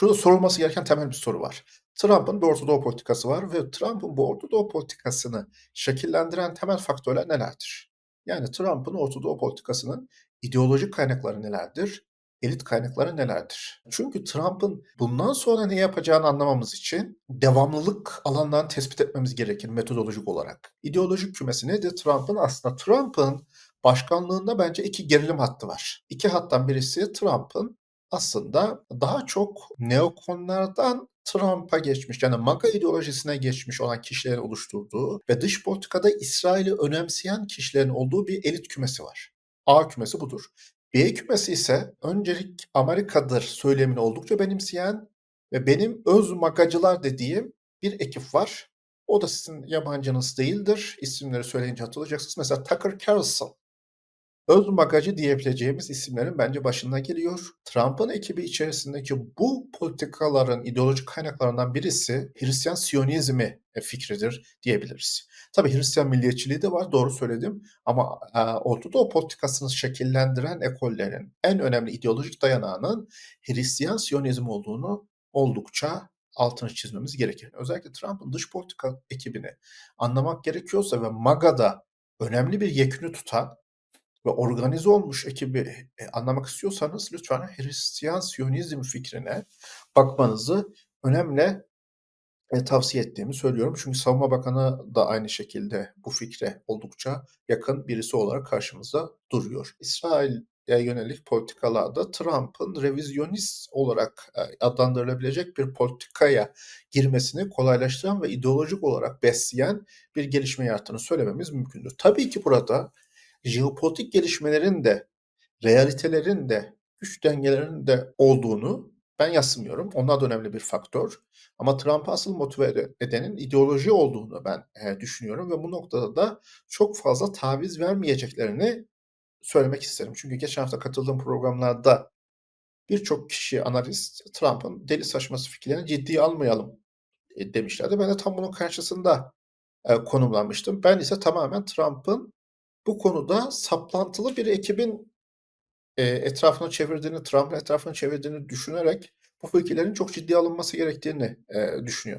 Şurada sorulması gereken temel bir soru var. Trump'ın bir Orta Doğu politikası var ve Trump'ın bu Orta Doğu politikasını şekillendiren temel faktörler nelerdir? Yani Trump'ın Orta Doğu politikasının ideolojik kaynakları nelerdir? Elit kaynakları nelerdir? Çünkü Trump'ın bundan sonra ne yapacağını anlamamız için devamlılık alanlarını tespit etmemiz gerekir metodolojik olarak. İdeolojik kümesi nedir Trump'ın? Aslında Trump'ın başkanlığında bence iki gerilim hattı var. İki hattan birisi Trump'ın aslında daha çok neokonlardan Trump'a geçmiş yani MAGA ideolojisine geçmiş olan kişilerin oluşturduğu ve dış politikada İsrail'i önemseyen kişilerin olduğu bir elit kümesi var. A kümesi budur. B kümesi ise öncelik Amerika'dır söylemini oldukça benimseyen ve benim öz magacılar dediğim bir ekip var. O da sizin yabancınız değildir. İsimleri söyleyince hatırlayacaksınız. Mesela Tucker Carlson. Öz magacı diyebileceğimiz isimlerin bence başında geliyor. Trump'ın ekibi içerisindeki bu politikaların ideolojik kaynaklarından birisi Hristiyan Siyonizmi fikridir diyebiliriz. Tabii Hristiyan milliyetçiliği de var doğru söyledim ama e, Orta politikasını şekillendiren ekollerin en önemli ideolojik dayanağının Hristiyan Siyonizm olduğunu oldukça altını çizmemiz gerekir. Özellikle Trump'ın dış politika ekibini anlamak gerekiyorsa ve MAGA'da önemli bir yekünü tutan ve organize olmuş ekibi e, anlamak istiyorsanız lütfen Hristiyan Siyonizm fikrine bakmanızı önemli e, tavsiye ettiğimi söylüyorum. Çünkü Savunma Bakanı da aynı şekilde bu fikre oldukça yakın birisi olarak karşımızda duruyor. İsrail'e yönelik politikalarda Trump'ın revizyonist olarak e, adlandırılabilecek bir politikaya girmesini kolaylaştıran ve ideolojik olarak besleyen bir gelişme yarattığını söylememiz mümkündür. Tabii ki burada jeopolitik gelişmelerin de, realitelerin de, güç dengelerinin de olduğunu ben yadsımıyorum. Onlar da önemli bir faktör. Ama Trump'ı asıl motive edenin ideoloji olduğunu ben e, düşünüyorum ve bu noktada da çok fazla taviz vermeyeceklerini söylemek isterim. Çünkü geçen hafta katıldığım programlarda birçok kişi analist Trump'ın deli saçması fikirlerini ciddiye almayalım e, demişlerdi. Ben de tam bunun karşısında e, konumlanmıştım. Ben ise tamamen Trump'ın bu konuda saplantılı bir ekibin e, etrafına çevirdiğini, Trump'ın etrafına çevirdiğini düşünerek bu fikirlerin çok ciddiye alınması gerektiğini e, düşünüyorum.